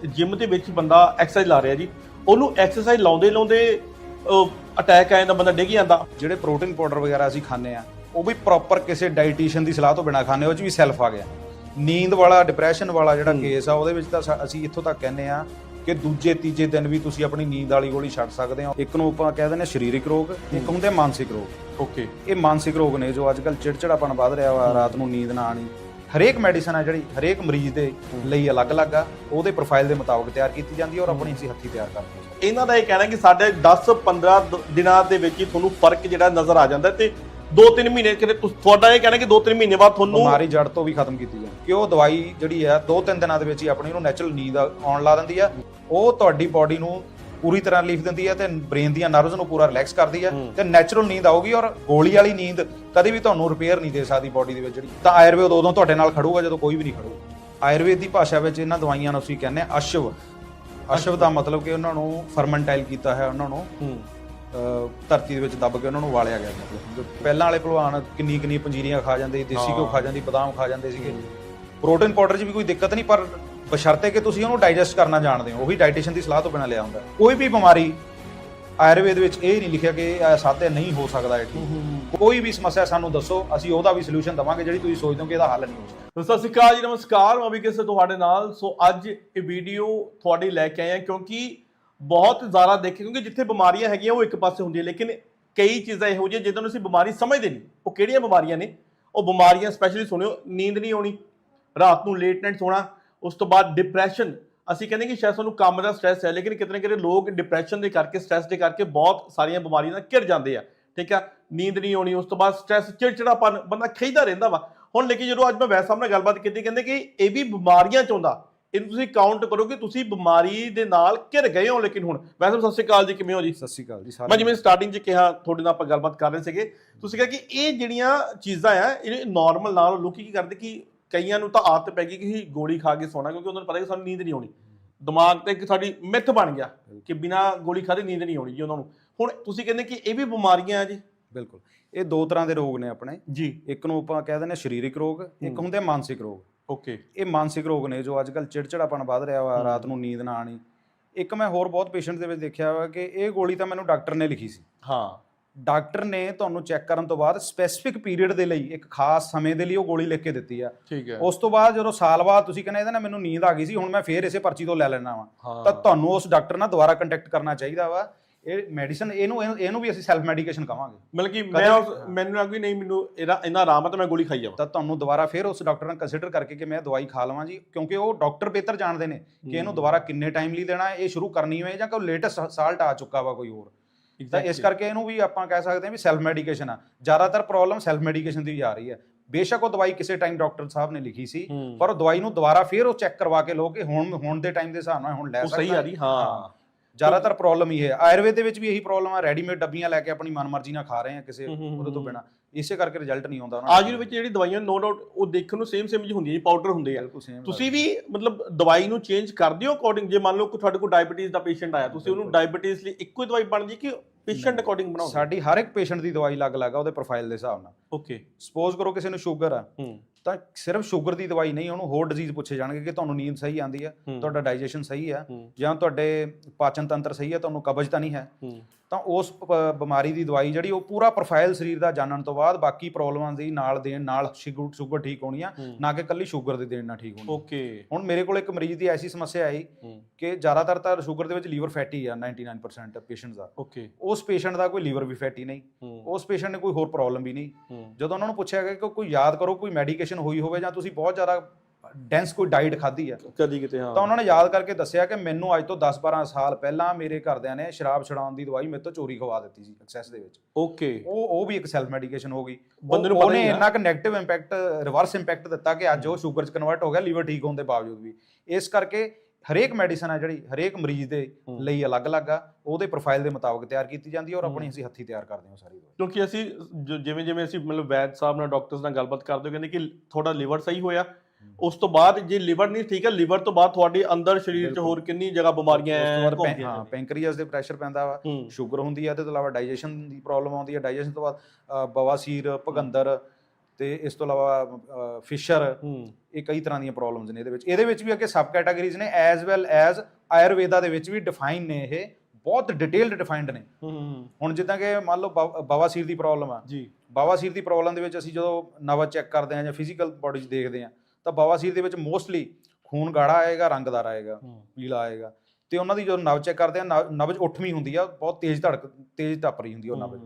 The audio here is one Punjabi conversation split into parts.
ਜਿਮ ਦੇ ਵਿੱਚ ਬੰਦਾ ਐਕਸਰਸਾਈਜ਼ ਲਾ ਰਿਹਾ ਜੀ ਉਹਨੂੰ ਐਕਸਰਸਾਈਜ਼ ਲਾਉਂਦੇ ਲਾਉਂਦੇ ਅਟੈਕ ਆ ਜਾਂਦਾ ਬੰਦਾ ਡਿੱਗ ਜਾਂਦਾ। ਜਿਹੜੇ ਪ੍ਰੋਟੀਨ ਪਾਊਡਰ ਵਗੈਰਾ ਅਸੀਂ ਖਾਂਦੇ ਆ ਉਹ ਵੀ ਪ੍ਰੋਪਰ ਕਿਸੇ ਡਾਈਟੀਸ਼ੀਅਨ ਦੀ ਸਲਾਹ ਤੋਂ ਬਿਨਾ ਖਾਂਦੇ ਉਹ ਚ ਵੀ ਸੈਲਫ ਆ ਗਿਆ। ਨੀਂਦ ਵਾਲਾ ਡਿਪਰੈਸ਼ਨ ਵਾਲਾ ਜਿਹੜਾ ਕੇਸ ਆ ਉਹਦੇ ਵਿੱਚ ਤਾਂ ਅਸੀਂ ਇੱਥੋਂ ਤੱਕ ਕਹਿੰਦੇ ਆ ਕਿ ਦੂਜੇ ਤੀਜੇ ਦਿਨ ਵੀ ਤੁਸੀਂ ਆਪਣੀ ਨੀਂਦ ਵਾਲੀ ਗੋਲੀ ਛੱਡ ਸਕਦੇ ਹੋ। ਇੱਕ ਨੂੰ ਆਪਾਂ ਕਹਿ ਦਿੰਦੇ ਹਾਂ ਸਰੀਰਕ ਰੋਗ ਇੱਕ ਹੁੰਦੇ ਮਾਨਸਿਕ ਰੋਗ। ਓਕੇ। ਇਹ ਮਾਨਸਿਕ ਰੋਗ ਨੇ ਜੋ ਅੱਜ ਕੱਲ ਚਿੜਚਿੜਾਪਨ ਵੱਧ ਰਿਹਾ ਵਾ ਰਾਤ ਨੂੰ ਨੀਂਦ ਨਾ ਆਣੀ ਹਰੇਕ ਮੈਡੀਸਨ ਆ ਜਿਹੜੀ ਹਰੇਕ ਮਰੀਜ਼ ਦੇ ਲਈ ਅਲੱਗ-ਅਲੱਗ ਆ ਉਹਦੇ ਪ੍ਰੋਫਾਈਲ ਦੇ ਮੁਤਾਬਕ ਤਿਆਰ ਕੀਤੀ ਜਾਂਦੀ ਹੈ ਔਰ ਆਪਣੀ ਅਸੀਂ ਹੱਥੀ ਤਿਆਰ ਕਰਦੇ ਹਾਂ। ਇਹਨਾਂ ਦਾ ਇਹ ਕਹਿਣਾ ਕਿ ਸਾਡੇ 10 15 ਦ- ਦਿਨਾਂ ਦੇ ਵਿੱਚ ਹੀ ਤੁਹਾਨੂੰ ਫ਼ਰਕ ਜਿਹੜਾ ਨਜ਼ਰ ਆ ਜਾਂਦਾ ਤੇ 2-3 ਮਹੀਨੇ ਕਿਤੇ ਤੁਹਾਡਾ ਇਹ ਕਹਿਣਾ ਕਿ 2-3 ਮਹੀਨੇ ਬਾਅਦ ਤੁਹਾਨੂੰ ਬਿਮਾਰੀ ਜੜ ਤੋਂ ਵੀ ਖਤਮ ਕੀਤੀ ਜਾਂਦੀ ਕਿ ਉਹ ਦਵਾਈ ਜਿਹੜੀ ਆ ਦੋ ਤਿੰਨ ਦਿਨਾਂ ਦੇ ਵਿੱਚ ਹੀ ਆਪਣੀ ਨੂੰ ਨੈਚੁਰਲ ਨੀਂਦ ਆਉਣ ਲਾ ਦਿੰਦੀ ਆ। ਉਹ ਤੁਹਾਡੀ ਬਾਡੀ ਨੂੰ ਪੂਰੀ ਤਰ੍ਹਾਂ ਰਿਲੀਫ ਦਿੰਦੀ ਆ ਤੇ ਬ੍ਰੇਨ ਦੀਆਂ ਨਰਵਸ ਨੂੰ ਪੂਰਾ ਰਿਲੈਕਸ ਕਰਦੀ ਆ ਤੇ ਨੈਚੁਰਲ ਨੀਂਦ ਆਊਗੀ ਔਰ ਗੋਲੀ ਵਾਲੀ ਨੀਂਦ ਕਦੇ ਵੀ ਤੁਹਾਨੂੰ ਰਿਪੇਅਰ ਨਹੀਂ ਦੇ ਸਕਦੀ ਬਾਡੀ ਦੇ ਵਿੱਚ ਜਿਹੜੀ। ਤਾਂ ਆਯੁਰਵੇਦ ਉਦੋਂ ਤੁਹਾਡੇ ਨਾਲ ਖੜੂਗਾ ਜਦੋਂ ਕੋਈ ਵੀ ਨਹੀਂ ਖੜੂਗਾ ਆਯੁਰਵੇਦ ਦੀ ਭਾਸ਼ਾ ਵਿੱਚ ਇਹਨਾਂ ਦਵਾਈਆਂ ਨੂੰ ਅਸੀਂ ਕਹਿੰਦੇ ਆ ਅਸ਼ਵ। ਅਸ਼ਵ ਦਾ ਮਤਲਬ ਕਿ ਉਹਨਾਂ ਨੂੰ ਫਰਮੈਂਟਾਈਲ ਕੀਤਾ ਹੈ ਉਹਨਾਂ ਨੂੰ ਹੂੰ। ਧਰਤੀ ਦੇ ਵਿੱਚ ਦੱਬ ਕੇ ਉਹਨਾਂ ਨੂੰ ਵਾਲਿਆ ਗਿਆ ਮਤਲਬ ਪਹਿਲਾਂ ਵਾਲੇ ਭਲਵਾਨ ਕਿੰਨੀ ਕਿੰਨੀ ਪੰਜੀਰੀਆਂ ਖਾ ਜਾਂਦੇ ਸੀ ਦੇਸੀ ਘਿਓ ਖਾ ਜਾਂਦੇ ਬਦਾਮ ਖਾ ਜਾਂਦੇ ਸੀਗੇ। ਪ੍ਰੋਟੀਨ ਪਾਊਡਰ 'ਚ ਵੀ ਕੋਈ ਦਿੱਕਤ ਨਹੀਂ ਪਰ ਬਸ਼ਰਤੇ ਕਿ ਤੁਸੀਂ ਉਹਨੂੰ ਡਾਈਜੈਸਟ ਕਰਨਾ ਜਾਣਦੇ ਹੋ। ਉਹੀ ਡਾਈਟੀਸ਼ੀਅਨ ਦੀ ਸਲਾਹ ਤੋਂ ਬਿਨਾਂ ਲਿਆ ਹੁੰਦਾ। ਕੋਈ ਵੀ ਬਿਮਾਰੀ ਆਯੁਰਵੇਦ ਵਿੱਚ ਇਹ ਨਹੀਂ ਲਿਖਿਆ ਕਿ ਇਹ ਸਾਧੇ ਨਹੀਂ ਹੋ ਸਕਦਾ ਇਹ ਠੀਕ। ਕੋਈ ਵੀ ਸਮੱਸਿਆ ਸਾਨੂੰ ਦੱਸੋ ਅਸੀਂ ਉਹਦਾ ਵੀ ਸੋਲੂਸ਼ਨ ਦਵਾਂਗੇ ਜਿਹੜੀ ਤੁਸੀਂ ਸੋਚਦੇ ਹੋ ਕਿ ਇਹਦਾ ਹੱਲ ਨਹੀਂ ਹੋ ਸਕਦਾ। ਸਤਿ ਸ਼੍ਰੀ ਅਕਾਲ ਜੀ ਨਮਸਕਾਰ ਮੈਂ ਵੀ ਕਿਸੇ ਤੁਹਾਡੇ ਨਾਲ। ਸੋ ਅੱਜ ਇਹ ਵੀਡੀਓ ਤੁਹਾਡੀ ਲੈ ਕੇ ਆਏ ਹਾਂ ਕਿਉਂਕਿ ਬਹੁਤ ਜ਼ਿਆਦਾ ਦੇਖੇ ਕਿਉਂਕਿ ਜਿੱਥੇ ਬਿਮਾਰੀਆਂ ਹੈਗੀਆਂ ਉਹ ਇੱਕ ਪਾਸੇ ਹੁੰਦੀਆਂ ਲੇਕਿਨ ਕਈ ਚੀਜ਼ਾਂ ਇਹੋ ਜਿਹੀਆਂ ਜਿਹਨਾਂ ਨੂੰ ਅਸੀਂ ਬਿਮਾਰੀ ਸਮਝਦੇ ਨਹੀਂ। ਉਹ ਕਿਹੜੀਆਂ ਬਿਮਾਰੀਆਂ ਨੇ? ਉਹ ਬਿਮਾਰੀਆਂ ਸਪੈਸ਼ਲੀ ਸੁਣਿਓ ਨੀਂਦ ਨਹੀਂ ਆਉਣੀ ਰਾਤ ਨੂੰ ਲੇਟ ਨਾਈਟ ਸੋਣਾ ਉਸ ਤੋਂ ਬਾਅਦ ਡਿਪਰੈਸ਼ਨ ਅਸੀਂ ਕਹਿੰਦੇ ਕਿ ਸ਼ਾਇਦ ਸਾਨੂੰ ਕੰਮ ਦਾ ਸਟ੍ਰੈਸ ਹੈ ਲੇਕਿਨ ਕਿਤੇ ਨਾ ਕਿਤੇ ਲੋਕ ਡਿਪਰੈਸ਼ਨ ਦੇ ਕਰਕੇ ਸਟ੍ਰੈਸ ਦੇ ਕਰਕੇ ਬਹੁਤ ਸਾਰੀਆਂ ਬਿਮਾਰੀਆਂ ਨਾਲ ਘਿਰ ਜਾਂਦੇ ਆ। ਠੀਕ ਆ? ਨੀਂਦ ਨਹੀਂ ਆਉਣੀ ਉਸ ਤੋਂ ਬਾਅਦ ਸਟ੍ਰੈਸ ਚਿੜਚਿੜਾਪਨ ਬੰਦਾ ਖਿਜਦਾ ਰਹਿੰਦਾ ਵਾ। ਹੁਣ ਲੇਕਿਨ ਜਦੋਂ ਅੱਜ ਮੈਂ ਸਾਹਿਬ ਨਾਲ ਗੱਲਬਾਤ ਕੀਤੀ ਕਹਿੰਦੇ ਕਿ ਇਹ ਵੀ ਬਿਮਾਰੀਆਂ ਚ ਆਉਂਦਾ ਇਹਨੂੰ ਤੁਸੀਂ ਕਾਊਂਟ ਕਰੋ ਕਿ ਤੁਸੀਂ ਬਿਮਾਰੀ ਦੇ ਨਾਲ ਘਿਰ ਗਏ ਹੋ ਲੇਕਿਨ ਹੁਣ। ਵੈਸੇ ਸਤਿ ਸ਼੍ਰੀ ਅਕਾਲ ਜੀ ਕਿਵੇਂ ਹੋ ਜੀ? ਸਤਿ ਸ਼੍ਰੀ ਅਕਾਲ ਜੀ ਮੈਂ ਸਾਰੇ ਜਿਵੇਂ ਸਟਾਰਟਿੰਗ 'ਚ ਕਿਹਾ ਤੁਹਾਡੇ ਨਾਲ ਆਪਾਂ ਗੱਲਬਾਤ ਕਰ ਰਹੇ ਸੀਗੇ। ਤੁਸੀਂ ਕਿਹਾ ਕਿ ਇਹ ਜਿਹੜੀਆਂ ਚੀਜ਼ਾਂ ਆ ਇਹ ਨਾਰਮਲ ਨਾਲ ਲੋਕੀ ਕੀ ਕਰਦੇ ਕਿ ਕਈਆਂ ਨੂੰ ਤਾਂ ਆਦਤ ਪੈ ਗਈ ਕਿ ਅਸੀਂ ਗੋਲੀ ਖਾ ਕੇ ਸੋਣਾ ਕਿਉਂਕਿ ਉਹਨਾਂ ਨੂੰ ਪਤਾ ਕਿ ਸਾਨੂੰ ਨੀਂਦ ਨਹੀਂ ਆਉਣੀ। ਦਿਮਾਗ ਤੇ ਇੱਕ ਸਾਡੀ ਮਿੱਥ ਬਣ ਗਿਆ ਕਿ ਬਿਨਾ ਗੋਲੀ ਖਾਦੇ ਨੀਂਦ ਨਹੀਂ ਆਉਣੀ ਜੀ ਉਹਨਾਂ ਨੂੰ। ਹੁਣ ਤੁਸੀਂ ਕਹਿੰਦੇ ਕਿ ਇਹ ਵੀ ਬਿਮਾਰੀਆਂ ਆ ਜੀ? ਬਿਲਕੁਲ। ਇਹ ਦੋ ਤਰ੍ਹਾਂ ਦੇ ਰੋਗ ਨੇ ਆਪਣੇ। ਜੀ। ਇੱਕ ਨੂੰ ਆਪਾਂ ਕਹਿ ਦਿੰਦੇ ਹਾਂ ਸਰੀਰਕ ਰੋਗ ਇੱਕ ਹੁੰਦੇ ਆ ਮਾਨਸਿਕ ਰੋਗ। ਓਕੇ। ਇਹ ਮਾਨਸਿਕ ਰੋਗ ਨੇ ਜੋ ਅੱਜ ਕੱਲ ਚਿੜਚਿੜਾਪਨ ਵੱਧ ਰਿਹਾ ਵਾ ਰਾਤ ਨੂੰ ਨੀਂਦ ਨਾ ਆਣੀ ਇੱਕ ਮੈਂ ਹੋਰ ਬਹੁਤ ਪੇਸ਼ੈਂਟ ਦੇ ਵਿੱਚ ਦੇਖਿਆ ਵਾ ਕਿ ਇਹ ਗੋਲੀ ਤਾਂ ਮੈਨੂੰ ਡਾਕਟਰ ਨੇ ਲਿਖੀ ਸੀ। ਹਾਂ। ਡਾਕਟਰ ਨੇ ਤੁਹਾਨੂੰ ਚੈੱਕ ਕਰਨ ਤੋਂ ਬਾਅਦ ਸਪੈਸੀਫਿਕ ਪੀਰੀਅਡ ਦੇ ਲਈ ਇੱਕ ਖਾਸ ਸਮੇਂ ਦੇ ਲਈ ਉਹ ਗੋਲੀ ਲਿਖ ਕੇ ਦਿੱਤੀ ਆ। ਠੀਕ ਹੈ। ਉਸ ਤੋਂ ਬਾਅਦ ਜਦੋਂ ਸਾਲ ਬਾਅਦ ਤੁਸੀਂ ਕਹਿੰਦੇ ਇਹਦੇ ਨਾਲ ਮੈਨੂੰ ਨੀਂਦ ਆ ਗਈ ਸੀ ਹੁਣ ਮੈਂ ਫੇਰ ਇਸੇ ਪਰਚੀ ਤੋਂ ਲੈ ਲੈਣਾ ਵਾ। ਤਾਂ ਤੁਹਾਨੂੰ ਉਸ ਡਾਕਟਰ ਨਾਲ ਦੁਬਾਰਾ ਕੰਟੈਕਟ ਕਰਨਾ ਚਾਹੀਦਾ ਵਾ। ਇਹ ਮੈਡੀਸਨ ਇਹਨੂੰ ਇਹਨੂੰ- ਵੀ ਅਸੀਂ ਸੈਲਫ ਮੈਡੀਕੇਸ਼ਨ ਕਵਾਂਗੇ। ਮਤਲਬ ਕਿ ਮੈਂ ਮੈਨੂੰ ਲੱਗ ਵੀ ਨਹੀਂ ਮੈਨੂੰ ਇਹਦਾ ਇੰਨਾ ਆਰਾਮ ਆ ਤਾਂ ਮੈਂ ਗੋਲੀ ਖਾਈ ਜਾਵਾਂ। ਤਾਂ ਤੁਹਾਨੂੰ ਦੁਬਾਰਾ ਫਿਰ ਉਸ ਡਾਕਟਰ ਨਾਲ ਕੰਸੀਡਰ ਕਰਕੇ ਕਿ ਮੈਂ ਦਵਾਈ ਖਾ ਲਵਾਂ ਜੀ ਕਿਉਂਕਿ ਉਹ ਡਾਕਟਰ ਬਿਹਤਰ ਜਾਣਦੇ ਨੇ ਕਿ ਇਹਨੂੰ ਦੁਬਾਰਾ ਕਿੰਨੇ ਟਾਈਮ ਲਈ ਦੇਣਾ ਹੈ ਇਹ ਸ਼ੁਰੂ ਕਰਨੀ ਹੋਏ ਜਾਂ ਕੋਈ ਲੇਟੈਸਟ ਸਾਲਟ ਆ ਚੁੱਕਾ ਵਾ ਕੋਈ ਹੋਰ। ਤਾਂ ਇਸ ਕਰਕੇ ਇਹਨੂੰ ਵੀ ਆਪਾਂ ਕਹਿ ਸਕਦੇ ਹਾਂ ਵੀ ਸੈਲਫ ਮੈਡੀਕੇਸ਼ਨ ਆ। ਜ਼ਿਆਦਾਤਰ ਪ੍ਰੋਬਲਮ ਸੈਲਫ ਮੈਡੀਕੇਸ਼ਨ ਦੀ ਆ ਰਹੀ ਹੈ। ਬੇਸ਼ੱਕ ਉਹ ਦਵਾਈ ਕਿਸੇ ਟਾਈਮ ਡਾਕਟਰ ਸਾਹਿਬ ਨੇ ਲਿਖੀ ਸੀ। ਪਰ ਉਹ ਦਵਾਈ ਨੂੰ ਦੁਬਾਰਾ ਫਿਰ ਉਹ ਚੈੱਕ ਕਰਵਾ ਕੇ ਲੋ ਕਿ ਹੁਣ ਹੁਣ ਦੇ ਟਾਈਮ ਦੇ ਹਿਸਾਬ ਨਾਲ ਹੁਣ ਲੈ ਉਹ ਸਕਦਾ ਸਹੀ ਆ ਰਹੀ ਹਾਂ। ਜ਼ਿਆਦਾਤਰ ਪ੍ਰੋਬਲਮ ਹੀ ਹੈ। ਆਯੁਰਵੇਦ ਦੇ ਵਿੱਚ ਵੀ ਇਹੀ ਪ੍ਰੋਬਲਮ ਆ। ਰੈਡੀਮੇਡ ਡੱਬੀਆਂ ਲੈ ਕੇ ਆਪਣੀ ਮਨਮਰਜ਼ੀ ਨਾਲ ਖਾ ਰਹੇ ਆ ਕਿਸੇ ਉਹਦੇ ਤੋਂ। ਬਿਨਾ। ਇਸੇ ਕਰਕੇ ਰਿਜ਼ਲਟ ਨਹੀਂ ਆਉਂਦਾ ਉਹਨਾਂ ਆਯੁਰ ਵਿੱਚ ਜਿਹੜੀ ਦਵਾਈਆਂ ਨੋ ਡਾਊਟ ਉਹ ਦੇਖਣ ਨੂੰ ਸੇਮ ਸੇਮ ਜੀ ਹੁੰਦੀਆਂ ਜੀ ਪਾਊਡਰ ਹੁੰਦੇ ਆ। ਬਿਲਕੁਲ same ਤੁਸੀਂ ਵੀ ਮਤਲਬ ਦਵਾਈ ਨੂੰ ਚੇਂਜ ਕਰਦੇ ਹੋ ਅਕੋਰਡਿੰਗ ਜੇ ਮੰਨ ਲਓ ਕਿ ਤੁਹਾਡੇ ਕੋਲ ਡਾਇਬੀਟੀਜ਼ ਦਾ ਪੇਸ਼ੈਂਟ ਆਇਆ ਤੁਸੀਂ ਉਹਨੂੰ ਡਾਇਬੀਟੀਜ਼ ਲਈ ਇੱਕੋ ਹੀ ਦਵਾਈ ਬਣਦੀ ਕਿ ਪੇਸ਼ੈਂਟ ਅਕੋਰਡਿੰਗ ਬਣਾਓ? ਸਾਡੀ ਹਰ ਇੱਕ ਪੇਸ਼ੈਂਟ ਦੀ ਦਵਾਈ ਅਲੱਗ-ਅਲੱਗ ਆ ਉਹਦੇ ਪ੍ਰੋਫਾਈਲ ਦੇ ਹਿਸਾਬ ਨਾਲ। ਓਕੇ ਸਪੋਜ਼ ਕਰੋ ਕਿਸੇ ਨੂੰ ਸ਼ੂਗਰ ਆ। ਹੂੰ। ਤਾਂ ਸਿਰਫ ਸ਼ੂਗਰ ਦੀ ਦਵਾਈ ਨਹੀਂ ਉਹਨੂੰ ਹੋਰ ਡਿਜ਼ੀਜ਼ ਪੁੱਛੇ ਜਾਣਗੇ ਕਿ ਤੁਹਾਨੂੰ ਨੀਂਦ ਸਹੀ ਆਂਦੀ ਆ ਹੂੰ। ਤੁਹਾਡਾ ਡਾਈਜੈਸ਼ਨ ਸਹੀ ਆ ਹੂੰ। ਜਾਂ ਤੁਹਾਡੇ ਪਾਚਨ ਤੰਤਰ ਸਹੀ ਆ ਤੁਹਾਨੂੰ ਕਬਜ਼ ਤਾਂ ਨਹੀਂ ਹੈ। ਹੂੰ। ਤਾਂ ਉਸ ਬਿਮਾਰੀ ਦੀ ਦਵਾਈ ਜਿਹੜੀ ਉਹ ਪੂਰਾ ਪ੍ਰੋਫਾਈਲ ਸਰੀਰ ਦਾ ਜਾਣਨ ਤੋਂ ਬਾਅਦ ਬਾਕੀ ਪ੍ਰੋਬਲਮਾਂ ਦੀ ਨਾਲ ਦੇਣ ਨਾਲ ਸ਼ੂਗਰ ਠੀਕ ਹੋਣੀ ਆ ਹੂੰ। ਨਾ ਕਿ ਕੱਲੀ ਸ਼ੂਗਰ ਦੇ ਦੇਣ ਨਾਲ ਠੀਕ ਹੋਣੀ ਓਕੇ। ਹੁਣ ਮੇਰੇ ਕੋਲ ਇੱਕ ਮਰੀਜ਼ ਦੀ ਐਸੀ ਸਮੱਸਿਆ ਆਈ ਹੂੰ। ਕਿ ਜ਼ਿਆਦਾਤਰ ਤਾਂ ਸ਼ੂਗਰ ਦੇ ਵਿੱਚ ਲੀਵਰ ਫੈਟੀ ਆ 99% ਪੇਸ਼ੈਂਟਸ ਦਾ। ਓਕੇ। ਉਸ ਪੇਸ਼ੈਂਟ ਦਾ ਕੋਈ ਲੀਵਰ ਵੀ ਫੈਟੀ ਨਹੀਂ। ਹੂੰ। ਉਸ ਪੇਸ਼ੈਂਟ ਨੇ ਕੋਈ ਹੋਰ ਪ੍ਰੋਬਲਮ ਵੀ ਨਹੀਂ। ਜਦੋਂ ਉਹਨਾਂ ਨੂੰ ਪੁੱਛਿਆ ਗਿਆ ਕਿ ਕੋਈ ਯਾਦ ਕਰੋ ਕੋਈ ਮੈਡੀਕੇਸ਼ਨ ਹੋਈ ਹੋਵੇ ਜਾਂ ਤੁਸੀਂ ਬਹੁਤ ਜ਼ਿਆਦਾ ਡੈਂਸ ਕੋਈ ਡਾਈਟ ਖਾਧੀ ਆ ਕਦੀ ਕਿਤੇ ਹਾਂ। ਤਾਂ ਉਹਨਾਂ ਨੇ ਯਾਦ ਕਰਕੇ ਦੱਸਿਆ ਕਿ ਮੈਨੂੰ ਅੱਜ ਤੋਂ 10-12 ਸਾਲ ਪਹਿਲਾਂ ਮੇਰੇ ਘਰਦਿਆਂ ਨੇ ਸ਼ਰਾਬ ਛਡਾਉਣ ਦੀ ਦਵਾਈ ਮੇਰੇ ਤੋਂ ਚੋਰੀ ਖਵਾ ਦਿੱਤੀ ਸੀ ਐਕਸੈਸ ਦੇ ਵਿੱਚ। ਓਕੇ। ਉਹ ਉਹ ਵੀ ਇੱਕ ਸੈਲਫ ਮੈਡੀਕੇਸ਼ਨ ਹੋ ਗਈ। ਬੰਦੇ ਨੂੰ ਉਹਨੇ। ਇੰਨਾ ਕਿ 네ਗੇਟਿਵ ਇੰਪੈਕਟ ਰਿਵਰਸ ਇੰਪੈਕਟ ਦਿੱਤਾ ਕਿ ਅੱਜ ਉਹ ਸ਼ੂਗਰ ਚ ਕਨਵਰਟ ਹੋ ਗਿਆ ਲੀਵਰ ਠੀਕ ਹੋਣ ਦੇ ਬਾਵਜੂਦ ਵੀ। ਇਸ ਕਰਕੇ ਹਰੇਕ ਮੈਡੀਸਨ ਆ ਜਿਹੜੀ ਹਰੇਕ ਮਰੀਜ਼ ਦੇ। ਲਈ ਅਲੱਗ-ਅਲੱਗ ਆ ਉਹਦੇ ਪ੍ਰੋਫਾਈਲ ਦੇ ਮੁਤਾਬਕ ਤਿਆਰ ਕੀਤੀ ਜਾਂਦੀ ਹੈ ਔਰ ਆਪਣੀ ਅਸੀਂ ਹੱਥੀ ਤਿਆਰ ਕਰਦੇ ਹਾਂ ਸਾਰੀ ਦਵਾਈ ਕਿਉਂਕਿ ਅਸੀਂ ਜਿਵੇਂ ਜਿਵੇਂ ਅਸੀਂ ਮਤਲਬ ਵੈਦ ਸਾਹਿਬ ਨਾਲ ਡਾਕਟਰਸ ਨਾਲ ਗੱਲਬਾਤ ਕਰਦੇ ਹੋ ਕਹਿੰਦੇ ਕਿ ਤੁਹਾਡਾ ਲਿਵਰ ਸਹੀ ਹੋਇਆ ਉਸ ਤੋਂ ਬਾਅਦ ਜੇ ਲਿਵਰ ਨਹੀਂ ਠੀਕ ਹੈ ਲਿਵਰ ਤੋਂ ਬਾਅਦ ਤੁਹਾਡੇ ਅੰਦਰ ਸਰੀਰ 'ਚ। ਹੋਰ ਕਿੰਨੀ ਜਗ੍ਹਾ ਬਿਮਾਰੀਆਂ ਉਸ ਤੋਂ ਬਾਅਦ ਹਾਂ। ਪੈਂਕਰੀਅਸ ਦੇ ਪ੍ਰੈਸ਼ਰ ਪੈਂਦਾ ਵਾ ਸ਼ੂਗਰ ਹੁੰਦੀ ਹੈ ਤੇ ਤੋਂ ਇਲਾਵਾ ਡਾਈਜੈਸ਼ਨ ਦੀ ਪ੍ਰੋਬਲਮ ਆਉਂਦੀ ਹੈ ਡਾਈਜੈਸ਼ਨ ਤੋਂ ਬਾਅਦ ਬਵਾਸੀਰ ਭਗੰਦਰ ਤੇ ਇਸ ਤੋਂ ਇਲਾਵਾ ਫਿਸ਼ਰ ਇਹ ਕਈ ਤਰ੍ਹਾਂ ਦੀਆਂ ਪ੍ਰੋਬਲਮਸ ਨੇ ਇਹਦੇ ਵਿੱਚ। ਇਹਦੇ ਵਿੱਚ ਵੀ ਅੱਗੇ ਸਬ ਕੈਟਾਗਰੀਜ਼ ਨੇ ਐਜ਼ ਵੈਲ ਐਜ਼ ਆਯੁਰਵੇਦਾ ਦੇ ਵਿੱਚ ਵੀ ਡਿਫਾਈਨ ਨੇ ਇਹ। ਬਹੁਤ ਡਿਟੇਲਡ ਡਿਫਾਈਨਡ ਨੇ। ਹੁਣ ਜਿੱਦਾਂ ਕਿ ਮੰਨ ਲਓ ਬਵ- ਬਵਾਸੀਰ ਦੀ ਪ੍ਰੋਬਲਮ ਆ। ਜੀ। ਬਵਾਸੀਰ ਦੀ ਪ੍ਰੋਬਲਮ ਦੇ ਵਿੱਚ ਅਸੀਂ ਜਦੋਂ ਨਵਾ ਚੈੱਕ ਕਰਦੇ ਹਾਂ ਜਾਂ ਫਿਜ਼ੀਕਲ ਬਾਡੀ 'ਚ ਦੇਖਦੇ ਹਾਂ ਤਾਂ ਬਵਾਸੀਰ ਦੇ ਵਿੱਚ ਮੋਸਟਲੀ ਖੂਨ ਗਾੜਾ ਆਏਗਾ ਰੰਗਦਾਰ ਆਏਗਾ ਪੀਲਾ ਆਏਗਾ। ਤੇ ਉਹਨਾਂ ਦੀ ਜਦੋਂ ਨਵ ਚੈੱਕ ਕਰਦੇ ਆ ਨਬਜ ਉੱਠਵੀਂ ਹੁੰਦੀ ਆ ਬਹੁਤ ਤੇਜ਼ ਧੜਕ ਤੇਜ਼ ਟੱਪ ਰਹੀ ਹੁੰਦੀ ਆ ਉਹ ਨਬਜ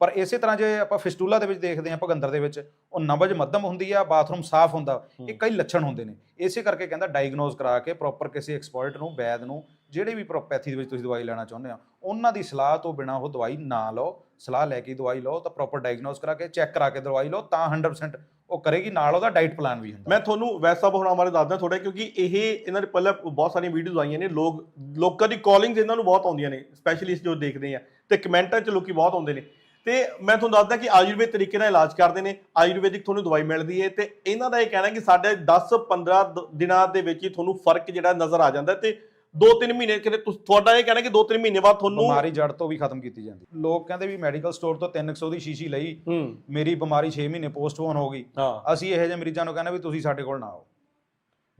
ਪਰ ਇਸੇ ਤਰ੍ਹਾਂ ਜੇ ਆਪਾਂ ਫਿਸਟੂਲਾ ਦੇ ਵਿੱਚ ਦੇਖਦੇ ਹਾਂ ਭਗੰਦਰ ਦੇ ਵਿੱਚ ਉਹ ਨਬਜ ਮੱਧਮ ਹੁੰਦੀ ਆ ਬਾਥਰੂਮ ਸਾਫ਼ ਹੁੰਦਾ ਇਹ ਕਈ ਲੱਛਣ ਹੁੰਦੇ ਨੇ। ਇਸੇ ਕਰਕੇ ਕਹਿੰਦਾ ਡਾਇਗਨੋਸ ਕਰਾ ਕੇ ਪ੍ਰੋਪਰ ਕਿਸੇ ਐਕਸਪਰਟ ਨੂੰ ਵੈਦ ਨੂੰ ਜਿਹੜੇ ਵੀ ਪ੍ਰੋਪੈਥੀ ਦੇ ਵਿੱਚ ਤੁਸੀਂ ਦਵਾਈ ਲੈਣਾ ਚਾਹੁੰਦੇ ਆ ਉਹਨਾਂ ਦੀ ਸਲਾਹ ਤੋਂ ਬਿਨਾ ਉਹ ਦਵਾਈ ਨਾ ਲਓ। ਸਲਾਹ ਲੈ ਕੇ ਦਵਾਈ ਲਓ ਤਾਂ ਪ੍ਰੋਪਰ ਡਾਇਗਨੋਸ ਕਰਾ ਕੇ ਚੈੱਕ ਕਰਾ ਕੇ ਦਵਾਈ ਲਓ ਤਾਂ 100% ਉਹ ਕਰੇਗੀ। ਨਾਲ ਉਹਦਾ ਡਾਈਟ ਪਲਾਨ ਵੀ ਹੁੰਦਾ। ਮੈਂ ਤੁਹਾਨੂੰ ਵੈਸਾ ਬਣਾਉਣ ਬਾਰੇ ਦੱਸਦਾ ਥੋੜਾ ਕਿਉਂਕਿ ਇਹ ਇਹਨਾਂ ਦੇ ਪਹਿਲਾਂ ਬਹੁਤ ਸਾਰੀਆਂ ਵੀਡੀਓਜ਼ ਆਈਆਂ ਨੇ ਲੋਕ ਲੋਕਾਂ ਦੀ ਕਾਲਿੰਗਸ ਇਹਨਾਂ ਨੂੰ ਬਹੁਤ ਆਉਂਦੀਆਂ ਨੇ ਸਪੈਸ਼ਲਿਸਟ ਜੋ ਦੇਖਦੇ ਆ ਤੇ ਕਮੈਂਟਾਂ 'ਚ ਲੋਕੀ ਬਹੁਤ ਆਉਂਦੇ ਨੇ। ਤੇ ਮੈਂ ਤੁਹਾਨੂੰ ਦੱਸਦਾ ਕਿ ਆਯੁਰਵੇਦ ਤਰੀਕੇ ਨਾਲ ਇਲਾਜ ਕਰਦੇ ਨੇ ਆਯੁਰਵੈਦਿਕ ਤੁਹਾਨੂੰ ਦਵਾਈ ਮਿਲਦੀ ਹੈ ਤੇ ਇਹਨਾਂ ਦਾ ਇਹ ਕਹਿਣਾ ਕਿ ਸਾਡੇ 10-15 ਦਿਨਾਂ ਦੇ ਵਿੱਚ ਹੀ ਤੁਹਾਨੂੰ ਫ਼ਰਕ ਜਿਹੜਾ ਨਜ਼ਰ ਆ ਜਾਂਦਾ ਤੇ 2-3 ਮਹੀਨੇ ਕਿਤੇ ਤੁਹਾਡਾ ਇਹ ਕਹਿਣਾ ਕਿ 2-3 ਮਹੀਨੇ ਬਾਅਦ ਤੁਹਾਨੂੰ ਬਿਮਾਰੀ ਜੜ ਤੋਂ ਵੀ ਖਤਮ ਕੀਤੀ ਜਾਂਦੀ। ਲੋਕ ਕਹਿੰਦੇ ਵੀ ਮੈਡੀਕਲ ਸਟੋਰ ਤੋਂ 300 ਦੀ ਸ਼ੀਸ਼ੀ ਲਈ ਮੇਰੀ ਬਿਮਾਰੀ 6 ਮਹੀਨੇ ਪੋਸਟਪੋਨ ਹੋ ਗਈ। ਅਸੀਂ ਇਹੋ ਜਿਹੇ ਮਰੀਜ਼ਾਂ ਨੂੰ ਕਹਿੰਦੇ ਵੀ ਤੁਸੀਂ ਸਾਡੇ ਕੋਲ ਨਾ ਆਓ।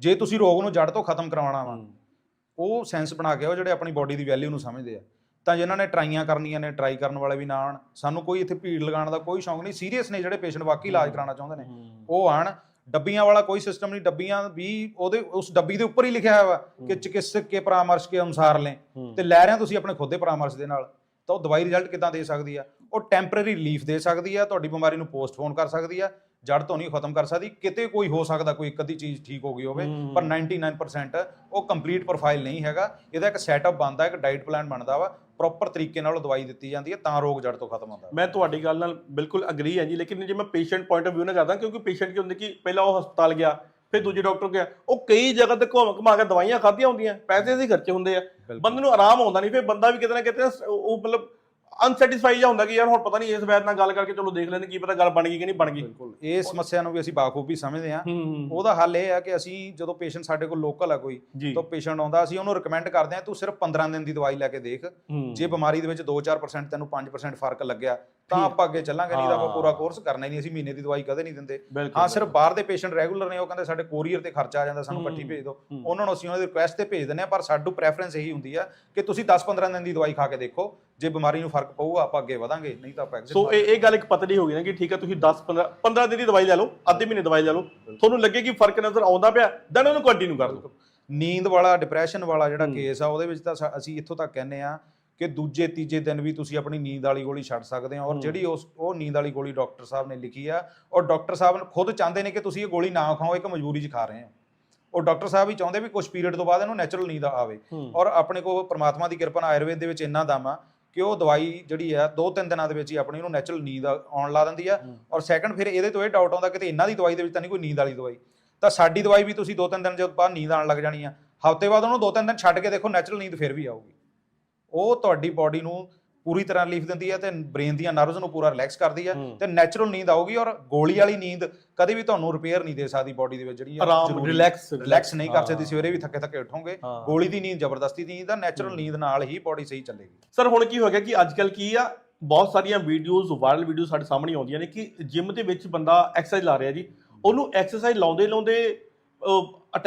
ਜੇ ਤੁਸੀਂ ਰੋਗ ਨੂੰ ਜੜ ਤੋਂ ਖਤਮ ਕਰਵਾਉਣਾ ਵਾ ਉਹ ਸੈਂਸ ਬਣਾ ਕੇ ਆਓ ਜਿਹੜੇ ਆਪਣੀ ਬਾਡੀ ਦੀ ਵੈਲਿਊ ਨੂੰ ਸਮਝਦੇ ਆ। ਤਾਂ ਜਿਨ੍ਹਾਂ ਨੇ ਟਰਾਈਆਂ ਕਰਨੀਆਂ ਨੇ ਟਰਾਈ ਕਰਨ ਵਾਲੇ ਵੀ ਨਾ ਆਣ ਸਾਨੂੰ ਕੋਈ ਇੱਥੇ ਭੀੜ ਲਗਾਉਣ ਦਾ ਕੋਈ ਸ਼ੌਂਕ ਨਹੀਂ। ਸੀਰੀਅਸ ਨੇ ਜਿਹੜੇ ਪੇਸ਼ੈਂਟ ਵਾਕਈ ਇਲਾਜ ਕਰਾਉਣਾ ਚਾਹੁੰਦੇ ਨੇ ਉਹ ਆਣ। ਡੱਬੀਆਂ ਵਾਲਾ ਕੋਈ ਸਿਸਟਮ ਨਹੀਂ ਡੱਬੀਆਂ ਵੀ ਉਹਦੇ ਉਸ ਡੱਬੀ ਦੇ ਉੱਪਰ ਹੀ ਲਿਖਿਆ ਹੋਇਆ ਵਾ ਕਿ ਚਿਕਿਤਸਕ ਕੇ ਪਰਾਮਰਸ਼ ਕੇ ਅਨੁਸਾਰ ਲੈ। ਤੇ ਲੈ ਰਹੇ ਹੋ ਤੁਸੀਂ ਆਪਣੇ ਖੁਦ ਦੇ ਪਰਾਮਰਸ਼ ਦੇ ਨਾਲ। ਤਾਂ ਉਹ ਦਵਾਈ ਰਿਜ਼ਲਟ ਕਿਦਾਂ ਦੇ ਸਕਦੀ ਆ? ਉਹ ਟੈਂਪਰੇਰੀ ਰਿਲੀਫ ਦੇ ਸਕਦੀ ਆ ਤੁਹਾਡੀ ਬਿਮਾਰੀ ਨੂੰ ਪੋਸਟਪੋਨ ਕਰ ਸਕਦੀ ਆ ਜੜ ਤੋਂ ਨਹੀਂ ਖਤਮ ਕਰ ਸਕਦੀ। ਕਿਤੇ ਕੋਈ ਹੋ ਸਕਦਾ ਕੋਈ ਇੱਕ ਅੱਧੀ ਚੀਜ਼ ਠੀਕ ਹੋ ਗਈ ਹੋਵੇ। ਪਰ 99% ਉਹ ਕੰਪਲੀਟ ਪ੍ਰੋਫਾਈਲ ਨਹੀਂ ਹੈਗਾ। ਇਹਦਾ ਇੱਕ ਸੈਟਅਪ ਬਣਦਾ ਇੱਕ ਡਾਈਟ ਪਲਾਨ ਬਣਦਾ ਵਾ ਪ੍ਰੋਪਰ ਤਰੀਕੇ ਨਾਲ ਉਹ ਦਵਾਈ ਦਿੱਤੀ ਜਾਂਦੀ ਹੈ ਤਾਂ ਰੋਗ ਜੜ ਤੋਂ ਖਤਮ ਹੁੰਦਾ ਮੈਂ ਤੁਹਾਡੀ ਗੱਲ ਨਾਲ ਬਿਲਕੁਲ ਅਗਰੀ ਹਾਂ ਜੀ ਲੇਕਿਨ ਜੇ ਮੈਂ ਪੇਸ਼ੈਂਟ ਪੁਆਇੰਟ ਆਫ View ਨਾਲ ਕਰਦਾ ਕਿਉਂਕਿ ਪੇਸ਼ੈਂਟ ਕੀ ਹੁੰਦੇ ਕਿ ਪਹਿਲਾਂ ਉਹ ਹਸਪਤਾਲ ਗਿਆ ਫਿਰ ਦੂਜੇ ਡਾਕਟਰ ਗਿਆ ਉਹ ਕਈ ਜਗ੍ਹਾ ਤੇ ਘੁੰਮ ਘੁਮਾ ਕੇ ਦਵਾਈਆਂ ਖਾਧੀਆਂ ਹੁੰਦੀਆਂ ਪੈਸੇ ਅਸੀਂ ਖਰਚੇ ਹੁੰਦੇ ਆ। ਬੰਦੇ ਨੂੰ ਆਰਾਮ ਆਉਂਦਾ ਨਹੀਂ ਫਿਰ ਬੰਦਾ ਵੀ ਕਿਤੇ ਨਾ ਕਿਤੇ ਉਹ ਉਹ ਮਤਲਬ ਅਨਸੈਟੀਸਫਾਈ ਜਾਂ ਹੁੰਦਾ ਕਿ ਯਾਰ ਹੁਣ ਪਤਾ ਨਹੀਂ ਇਸ ਵੈਦ ਨਾਲ ਗੱਲ ਕਰਕੇ ਚਲੋ ਦੇਖ ਲੈਂਦੇ ਕੀ ਪਤਾ ਗੱਲ ਬਣ ਗਈ ਕਿ ਨਹੀਂ ਬਣ ਗਈ। ਬਿਲਕੁਲ। ਇਹ ਸਮੱਸਿਆ ਨੂੰ ਵੀ ਅਸੀਂ ਬਾਖੂਬੀ ਸਮਝਦੇ ਹਾਂ। ਉਹਦਾ ਹੱਲ ਇਹ ਹੈ ਕਿ ਅਸੀਂ ਜਦੋਂ ਪੇਸ਼ੈਂਟ ਸਾਡੇ ਕੋਲ ਲੋਕਲ ਆ ਕੋਈ ਤਾਂ ਪੇਸ਼ੈਂਟ ਆਉਂਦਾ ਅਸੀਂ ਉਹਨੂੰ ਰეკਮੈਂਡ ਕਰਦੇ ਹਾਂ ਤੂੰ ਸਿਰਫ 15 ਦਿਨ ਦੀ ਦਵਾਈ ਲੈ ਕੇ ਦੇਖ। ਜੇ ਬਿਮਾਰੀ ਦੇ ਵਿੱਚ 2-4% ਤੈਨੂੰ 5% ਫ਼ਰਕ ਲੱਗਿਆ ਤਾਂ। ਆਪਾਂ ਅੱਗੇ ਚੱਲਾਂਗੇ ਨਹੀਂ ਤਾਂ ਆਪਾਂ। ਪੂਰਾ ਕੋਰਸ ਕਰਨਾ ਹੀ ਨਹੀਂ ਅਸੀਂ ਮਹੀਨੇ ਦੀ ਦਵਾਈ ਕਦੇ ਨਹੀਂ ਦਿੰਦੇ। ਹਾਂ ਸਿਰਫ ਬਾਹਰ ਦੇ ਪੇਸ਼ੈਂਟ ਰੈਗੂਲਰ ਨੇ ਉਹ ਕਹਿੰਦੇ ਸਾਡੇ ਕੋਰੀਅਰ ਤੇ ਖਰਚਾ ਆ ਜਾਂਦਾ ਸਾਨੂੰ। ਇਕੱਠੀ ਭੇਜ ਦਿਓ। ਉਹਨਾਂ ਨੂੰ ਅਸੀਂ ਉਹਨਾਂ ਦੀ ਰਿਕੁਐਸਟ ਤੇ ਭੇਜ ਦਿੰਦੇ ਆ ਪਰ ਸਾਡੂ ਪ੍ਰੈਫਰੈਂਸ ਇਹੀ ਹੁੰਦੀ ਆ ਕਿ ਤੁਸੀਂ 10-15 ਦਿਨ ਦੀ ਦਵਾਈ ਖਾ ਕੇ ਦੇਖੋ ਜੇ ਬਿਮਾਰੀ ਨੂੰ ਫ਼ਰਕ ਪਊਗਾ ਆਪਾਂ ਅੱਗੇ ਵਧਾਂਗੇ ਨਹੀਂ ਤਾਂ ਆਪਾਂ ਐਗਜ਼ਿਟ ਸੋ ਇਹ ਇਹ ਗੱਲ ਇੱਕ ਪਤਲੀ ਹੋ ਗਈ ਨਾ ਕਿ ਠੀਕ ਹੈ ਤੁਸੀਂ 10 15 15 ਦਿਨ ਦੀ ਦਵਾਈ ਲੈ ਲਓ ਅੱਧੇ ਮਹੀਨੇ ਦਵਾਈ ਲੈ ਲਓ। ਤੁਹਾਨੂੰ ਲੱਗੇ ਕਿ ਫ਼ਰਕ ਨਜ਼ਰ ਆਉਂਦਾ ਪਿਆ ਦੈਨ ਉਹਨੂੰ ਕੰਟੀਨਿਊ ਕਰ ਦਿਓ। ਨੀਂਦ ਵਾਲਾ ਡਿਪਰੈਸ਼ਨ ਵਾਲਾ ਜਿਹੜਾ। ਕੇਸ ਆ ਉਹਦੇ ਵਿੱਚ ਤਾਂ ਅਸੀਂ ਇੱਥੋਂ ਤੱਕ ਕਹਿੰਦੇ ਆ ਕਿ ਦੂਜੇ ਤੀਜੇ ਦਿਨ ਵੀ ਤੁਸੀਂ ਆਪਣੀ ਨੀਂਦ ਵਾਲੀ ਗੋਲੀ ਛੱਡ ਸਕਦੇ ਹੋ। ਔਰ। ਜਿਹੜੀ ਉਸ ਉਹ ਨੀਂਦ ਵਾਲੀ ਗੋਲੀ ਡਾਕਟਰ ਸਾਹਿਬ ਨੇ ਲਿਖੀ ਆ ਔਰ ਡਾਕਟਰ ਸਾਹਿਬ ਖੁਦ ਚਾਹੁੰਦੇ ਨੇ ਕਿ ਤੁਸੀਂ ਇਹ ਗੋਲੀ ਨਾ ਖਾਓ ਇੱਕ ਮਜਬੂਰੀ 'ਚ ਖਾ ਰਹੇ ਹੋ। ਉਹ ਡਾਕਟਰ ਸਾਹਿਬ ਵੀ ਚਾਹੁੰਦੇ ਵੀ ਕੁਝ ਪੀਰੀਅਡ ਤੋਂ ਬਾਅਦ ਇਹਨੂੰ ਨੈਚੁਰਲ ਨੀਂਦ ਆਵੇ। ਔਰ ਆਪਣੇ ਕੋਲ ਪ੍ਰਮਾਤਮਾ ਦੀ ਕਿਰਪਾ ਨਾਲ ਆਯੁਰਵੇਦ ਦੇ ਵਿੱਚ ਇੰਨਾ ਦਮ ਆ ਕਿ ਉਹ ਦਵਾਈ ਜਿਹੜੀ ਆ ਦੋ ਤਿੰਨ ਦਿਨਾਂ ਦੇ ਵਿੱਚ ਹੀ ਆਪਣੀ ਨੂੰ ਨੈਚੁਰਲ ਨੀਂਦ ਆਉਣ ਲਾ ਦਿੰਦੀ ਆ ਹੂੰ। ਔਰ ਸੈਕੰਡ ਫਿਰ ਇਹਦੇ ਤੋਂ ਇਹ ਡਾਊਟ ਆਉਂਦਾ ਕਿ ਇਹਨਾਂ ਦੀ ਦਵਾਈ ਦੇ ਵਿੱਚ ਤਾਂ ਨਹੀਂ ਕੋਈ ਨੀਂਦ ਵਾਲੀ ਦਵਾਈ ਤਾਂ ਸਾਡੀ ਦਵਾਈ ਵੀ ਤੁਸੀਂ ਦੋ ਤਿੰਨ ਦਿਨ ਜਦ ਬਾਅਦ ਨੀਂਦ ਆਉਣ ਲੱਗ ਜਾਣੀ ਆ ਹਫ਼ਤੇ ਬਾਅਦ ਉਹਨੂੰ ਦੋ ਤਿੰਨ ਦਿਨ ਛੱਡ ਕੇ ਦੇਖੋ ਨੈਚੁਰਲ ਨੀਂਦ ਫਿਰ ਵੀ ਆਊਗੀ ਉਹ ਤੁਹਾਡੀ ਬਾਡੀ ਨੂੰ ਪੂਰੀ ਤਰ੍ਹਾਂ ਰਿਲੀਫ ਦਿੰਦੀ ਹੈ ਤੇ ਬ੍ਰੇਨ ਦੀਆਂ ਨਰਵਸ ਨੂੰ ਪੂਰਾ ਰਿਲੈਕਸ ਕਰਦੀ ਹੈ। ਤੇ ਨੈਚੁਰਲ ਨੀਂਦ ਆਊਗੀ ਔਰ ਗੋਲੀ ਵਾਲੀ ਨੀਂਦ ਕਦੇ ਵੀ ਤੁਹਾਨੂੰ ਰਿਪੇਅਰ ਨਹੀਂ ਦੇ ਸਕਦੀ ਬਾਡੀ ਦੇ ਵਿੱਚ ਜਿਹੜੀ ਆਰਾਮ ਰਿਲੈਕਸ ਰਿਲੈਕਸ ਨਹੀਂ ਕਰ ਸਕਦੀ ਸਵੇਰੇ ਵੀ ਥੱਕੇ ਥੱਕੇ ਉਠੋਗੇ। ਗੋਲੀ ਦੀ ਨੀਂਦ ਜ਼ਬਰਦਸਤੀ ਦੀ ਨੀਂਦ ਆ ਨੈਚੁਰਲ ਨੀਂਦ ਨਾਲ ਹੀ ਬਾਡੀ ਸਹੀ ਚੱਲੇਗੀ। ਸਰ ਹੁਣ ਕੀ ਹੋ ਗਿਆ ਕਿ ਅੱਜ ਕੱਲ ਕੀ ਆ ਬਹੁਤ ਸਾਰੀਆਂ ਵੀਡੀਓਜ਼ ਵਾਇਰਲ ਵੀਡੀਓ ਸਾਡੇ ਸਾਹਮਣੇ ਆਉਂਦੀਆਂ ਨੇ ਕਿ ਜਿਮ ਦੇ ਵਿੱਚ ਬੰਦਾ ਐਕਸਰਸਾਈਜ਼ ਲਾ ਰਿਹਾ ਜੀ। ਉਹਨੂੰ ਐਕਸਰਸਾਈਜ਼ ਲਾਉਂਦੇ ਲਾਉਂਦੇ